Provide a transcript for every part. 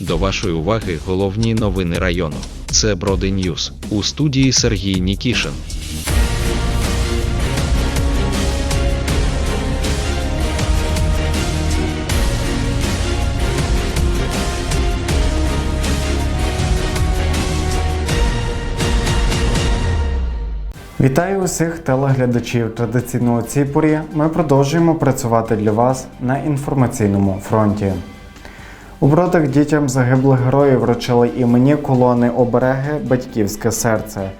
До вашої уваги головні новини району. Це Броди Ньюз у студії Сергій Нікішин. Вітаю усіх телеглядачів. Традиційно у цій порі ми продовжуємо працювати для вас на інформаційному фронті. У бродах дітям загиблих героїв вручили імені колони обереги Батьківське серце.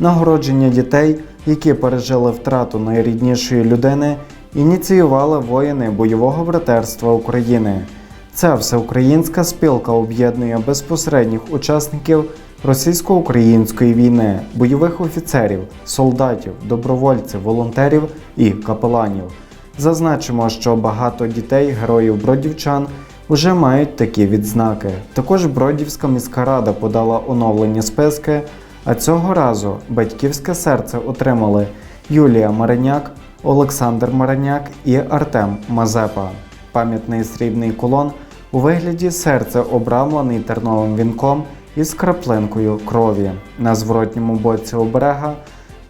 Нагородження дітей, які пережили втрату найріднішої людини, ініціювали воїни бойового братерства України. Ця всеукраїнська спілка об'єднує безпосередніх учасників російсько-української війни, бойових офіцерів, солдатів, добровольців, волонтерів і капеланів. Зазначимо, що багато дітей, героїв бродівчан, вже мають такі відзнаки. Також Бродівська міська рада подала оновлені списки, а цього разу батьківське серце отримали Юлія Мариняк, Олександр Мариняк і Артем Мазепа. Пам'ятний срібний колон у вигляді серця обрамлений терновим вінком із краплинкою крові. На зворотньому боці оберега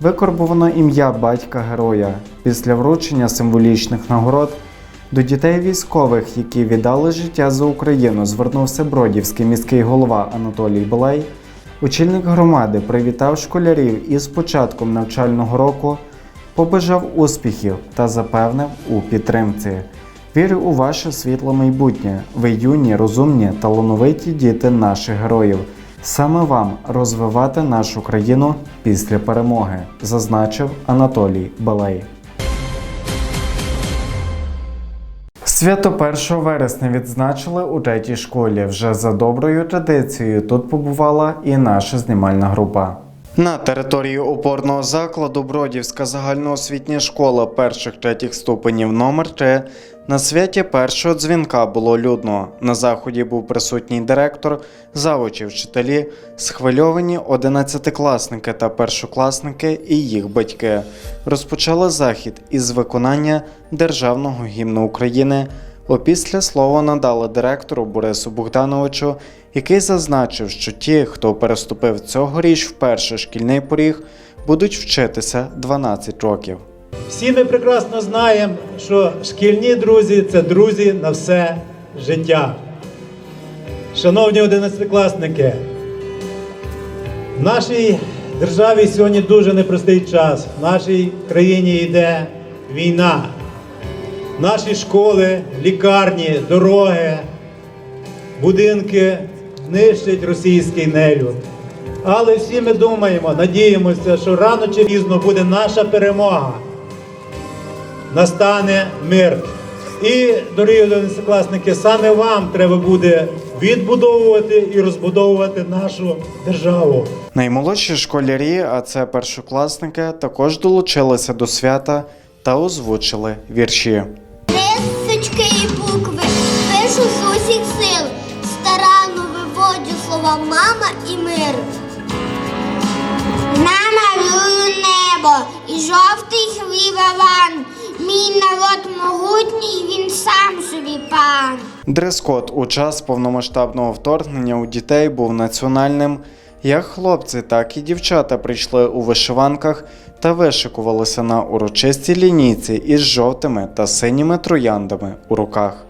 викорбовано ім'я батька героя. Після вручення символічних нагород до дітей військових, які віддали життя за Україну, звернувся Бродівський міський голова Анатолій Балей. Очільник громади привітав школярів із початком навчального року, побажав успіхів та запевнив у підтримці. Вірю у ваше світле майбутнє. Ви юні, розумні, талановиті діти наших героїв. Саме вам розвивати нашу країну після перемоги, зазначив Анатолій Балей. Свято 1 вересня відзначили у третій школі. Вже за доброю традицією тут побувала і наша знімальна група. На території опорного закладу Бродівська загальноосвітня школа перших третіх ступенів номер 3 на святі першого дзвінка було людно. На заході був присутній директор, завучі вчителі, схвильовані одинадцятикласники та першокласники і їх батьки. Розпочали захід із виконання державного гімну України. Опісля слова надали директору Борису Богдановичу, який зазначив, що ті, хто переступив цьогоріч вперше шкільний поріг, будуть вчитися 12 років. Всі ми прекрасно знаємо, що шкільні друзі це друзі на все життя. Шановні одинадцятикласники, в нашій державі сьогодні дуже непростий час. В нашій країні йде війна. Наші школи, лікарні, дороги, будинки нищить російський нелюд. Але всі ми думаємо, надіємося, що рано чи пізно буде наша перемога настане мир. І, дорогі одинадцятикласники, саме вам треба буде відбудовувати і розбудовувати нашу державу. Наймолодші школярі, а це першокласники, також долучилися до свята та озвучили вірші. Рисочки і букви пишу з усіх сил, старанно виводжу слова мама і мир. Намалюю небо і жовтий свій валан. Мій народ могутній, він сам собі пан. Дрес-код у час повномасштабного вторгнення у дітей був національним. Як хлопці, так і дівчата прийшли у вишиванках та вишикувалися на урочистій лінійці із жовтими та синіми трояндами у руках.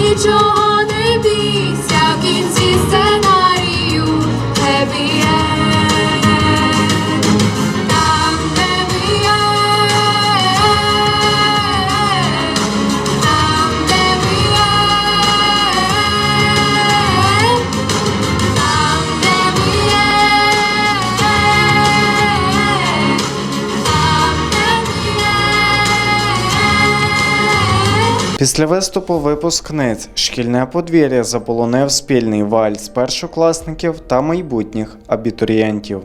Нічого Після виступу випускниць шкільне подвір'я заполонив спільний вальс першокласників та майбутніх абітурієнтів.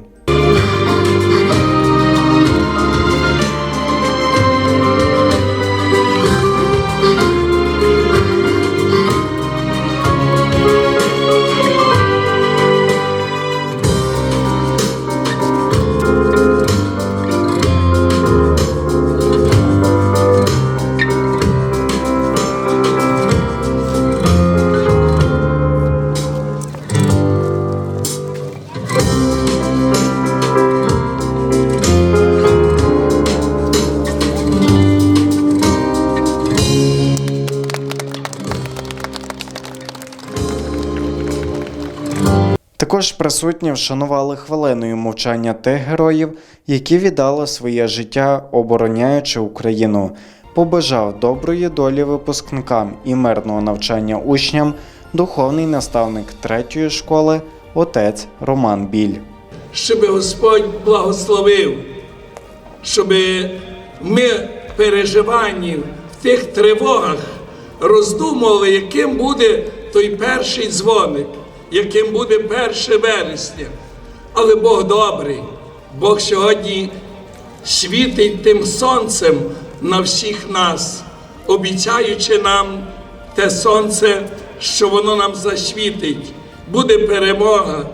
Також присутні вшанували хвилиною мовчання тих героїв, які віддали своє життя, обороняючи Україну. Побажав доброї долі випускникам і мирного навчання учням духовний наставник третьої школи отець Роман Біль. щоб Господь благословив, щоб ми переживанні в тих тривогах роздумували, яким буде той перший дзвоник, яким буде 1 вересня. Але Бог добрий, Бог сьогодні світить тим сонцем на всіх нас, обіцяючи нам те сонце, що воно нам засвітить. Буде перемога,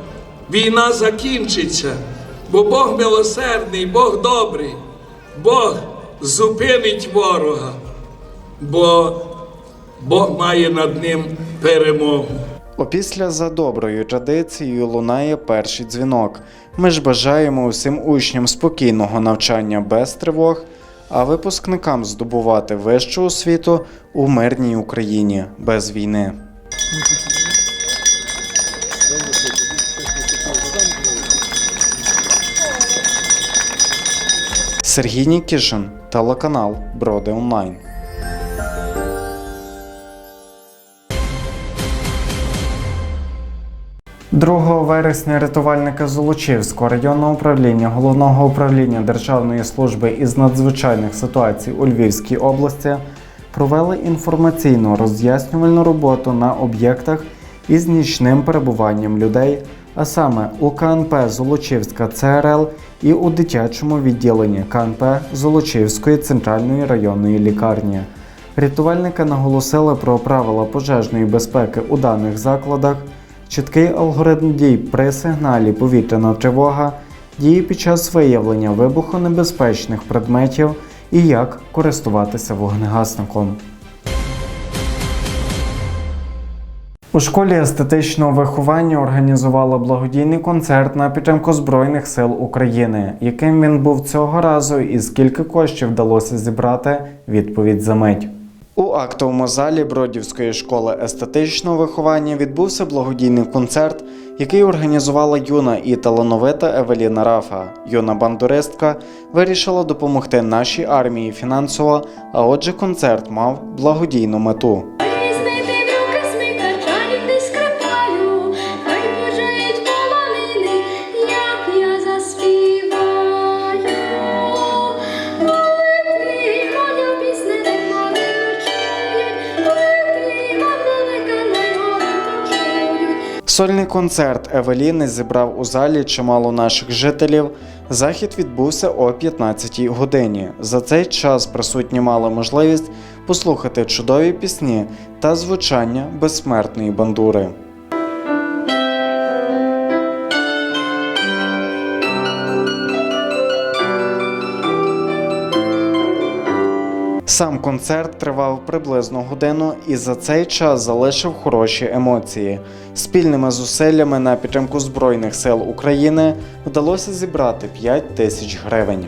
війна закінчиться, бо Бог милосердний, Бог добрий, Бог зупинить ворога, бо Бог має над ним перемогу. Опісля за доброю традицією лунає перший дзвінок. Ми ж бажаємо усім учням спокійного навчання без тривог, а випускникам здобувати вищу освіту у мирній Україні без війни. Сергій Нікішин, телеканал Броди Онлайн. 2 вересня рятувальники Золочівського районного управління Головного управління Державної служби із надзвичайних ситуацій у Львівській області провели інформаційну роз'яснювальну роботу на об'єктах із нічним перебуванням людей, а саме у КНП Золочівська ЦРЛ і у дитячому відділенні КНП Золочівської центральної районної лікарні. Рятувальники наголосили про правила пожежної безпеки у даних закладах, чіткий алгоритм дій при сигналі повітряна тривога, дії під час виявлення вибухонебезпечних предметів і як користуватися вогнегасником. У школі естетичного виховання організували благодійний концерт на підтримку Збройних сил України. Яким він був цього разу і скільки коштів вдалося зібрати? Відповідь за мить. У актовому залі Бродівської школи естетичного виховання відбувся благодійний концерт, який організувала юна і талановита Евеліна Рафа. Юна бандуристка вирішила допомогти нашій армії фінансово, а отже, концерт мав благодійну мету. Сольний концерт Евеліни зібрав у залі чимало наших жителів. Захід відбувся о 15-й годині. За цей час присутні мали можливість послухати чудові пісні та звучання безсмертної бандури. Сам концерт тривав приблизно годину і за цей час залишив хороші емоції. Спільними зусиллями на підтримку Збройних сил України вдалося зібрати 5 тисяч гривень.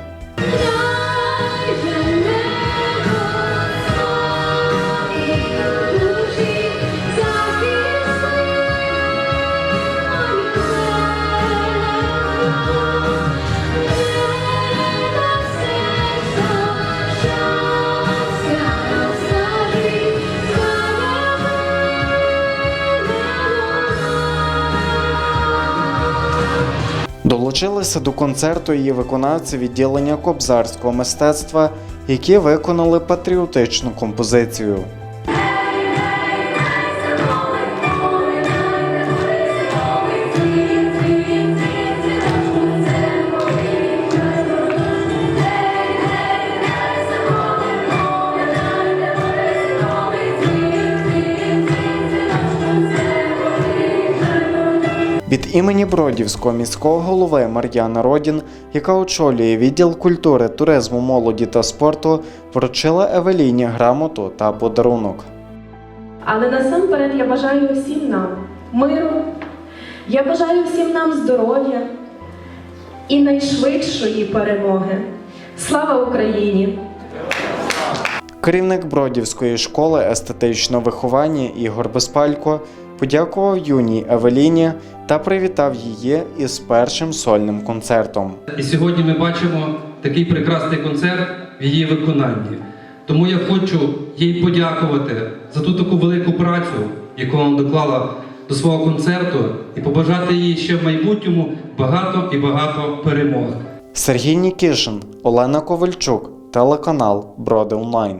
Долучилися до концерту її виконавці відділення кобзарського мистецтва, які виконали патріотичну композицію. Імені Бродівського міського голови Мар'яна Родін, яка очолює відділ культури, туризму, молоді та спорту, вручила Евеліні грамоту та подарунок. Але насамперед я бажаю всім нам миру, я бажаю всім нам здоров'я і найшвидшої перемоги. Слава Україні! Керівник Бродівської школи естетичного виховання Ігор Безпалько подякував юній Евеліні та привітав її із першим сольним концертом. І сьогодні ми бачимо такий прекрасний концерт в її виконанні. Тому я хочу їй подякувати за ту таку велику працю, яку вона доклала до свого концерту, і побажати їй ще в майбутньому багато і багато перемог. Сергій Нікішин, Олена Ковальчук, телеканал Броди Онлайн.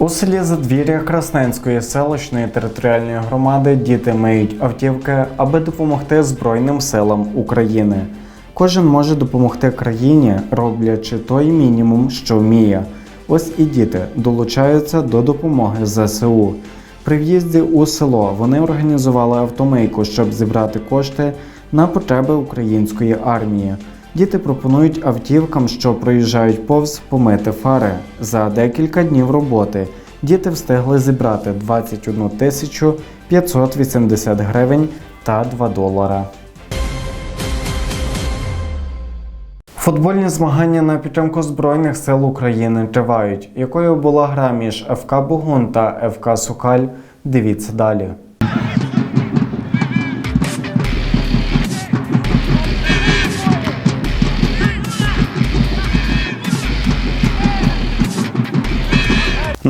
У селі Задвір'я Красненської селищної територіальної громади діти миють автівки, аби допомогти Збройним силам України. Кожен може допомогти країні, роблячи той мінімум, що вміє. Ось і діти долучаються до допомоги ЗСУ. При в'їзді у село вони організували автомийку, щоб зібрати кошти на потреби української армії. Діти пропонують автівкам, що проїжджають повз, помити фари. За декілька днів роботи діти встигли зібрати 21 тисячу 580 гривень та 2 долара. Футбольні змагання на підтримку Збройних сил України тривають. Якою була гра між ФК Бугун та ФК Сукаль? Дивіться далі.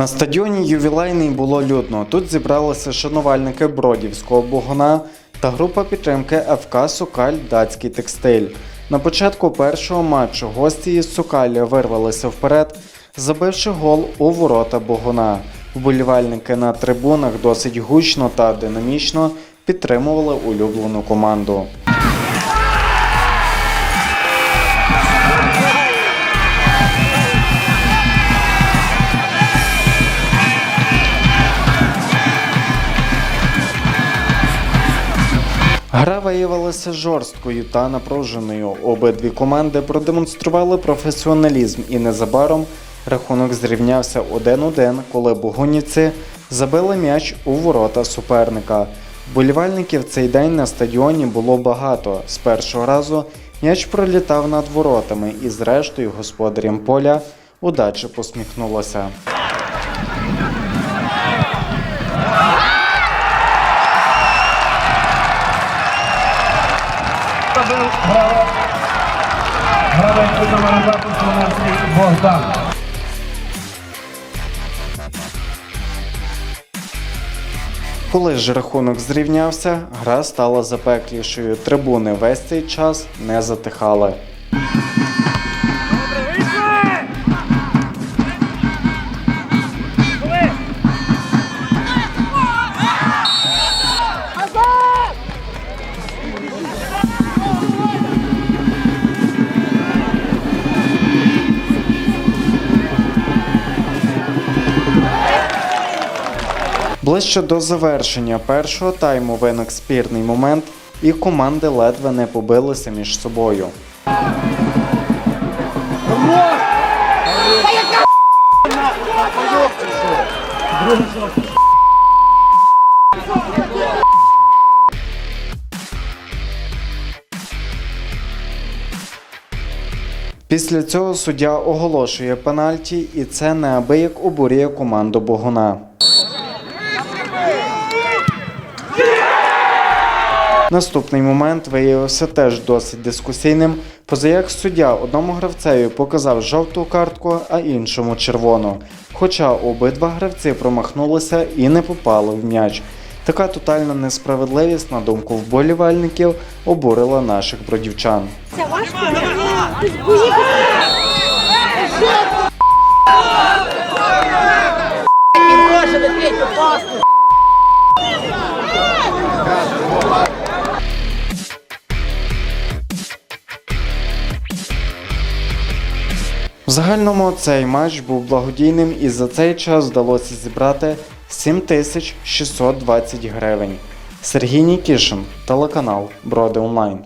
На стадіоні ювілейний було людно. Тут зібралися шанувальники Бродівського Бугуна та група підтримки ФК Сукаль Датський текстиль. На початку першого матчу гості із Сукаля вирвалися вперед, забивши гол у ворота Бугуна. Вболівальники на трибунах досить гучно та динамічно підтримували улюблену команду. Гра виявилася жорсткою та напруженою. Обидві команди продемонстрували професіоналізм і незабаром рахунок зрівнявся 1-1, коли бугунівці забили м'яч у ворота суперника. Вболівальників цей день на стадіоні було багато. З першого разу м'яч пролітав над воротами і зрештою господарям поля удача посміхнулася. 2 Пенсіонерський Богдан. Коли ж рахунок зрівнявся, гра стала запеклішою. Трибуни весь цей час не затихали. Ближче до завершення першого тайму виник спірний момент, і команди ледве не побилися між собою. Після цього суддя оголошує пенальті, і це неабияк обурює команду Богуна. Наступний момент виявився теж досить дискусійним, позаяк суддя одному гравцеві показав жовту картку, а іншому червону. Хоча обидва гравці промахнулися і не попали в м'яч. Така тотальна несправедливість, на думку вболівальників, обурила наших бродівчан. В загальному цей матч був благодійним і за цей час вдалося зібрати 7620 гривень. Сергій Нікішин, телеканал Броди Онлайн.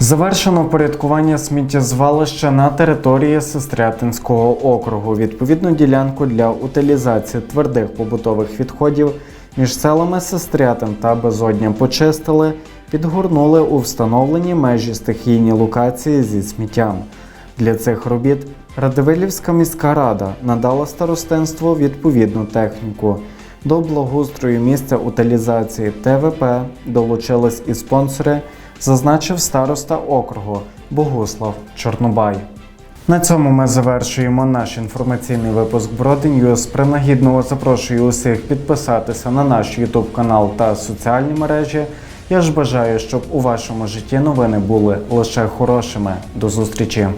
Завершено порядкування сміттєзвалища на території Сестрятинського округу. Відповідну ділянку для утилізації твердих побутових відходів між селами Сестрятин та Безодня почистили, підгорнули у встановлені межі стихійні локації зі сміттям. Для цих робіт Радивилівська міська рада надала старостинству відповідну техніку. До благоустрою місця утилізації ТВП долучились і спонсори, зазначив староста округу Богуслав Чорнобай. На цьому ми завершуємо наш інформаційний випуск Броди Ньюз. Принагідно запрошую усіх підписатися на наш YouTube канал та соціальні мережі. Я ж бажаю, щоб у вашому житті новини були лише хорошими. До зустрічі!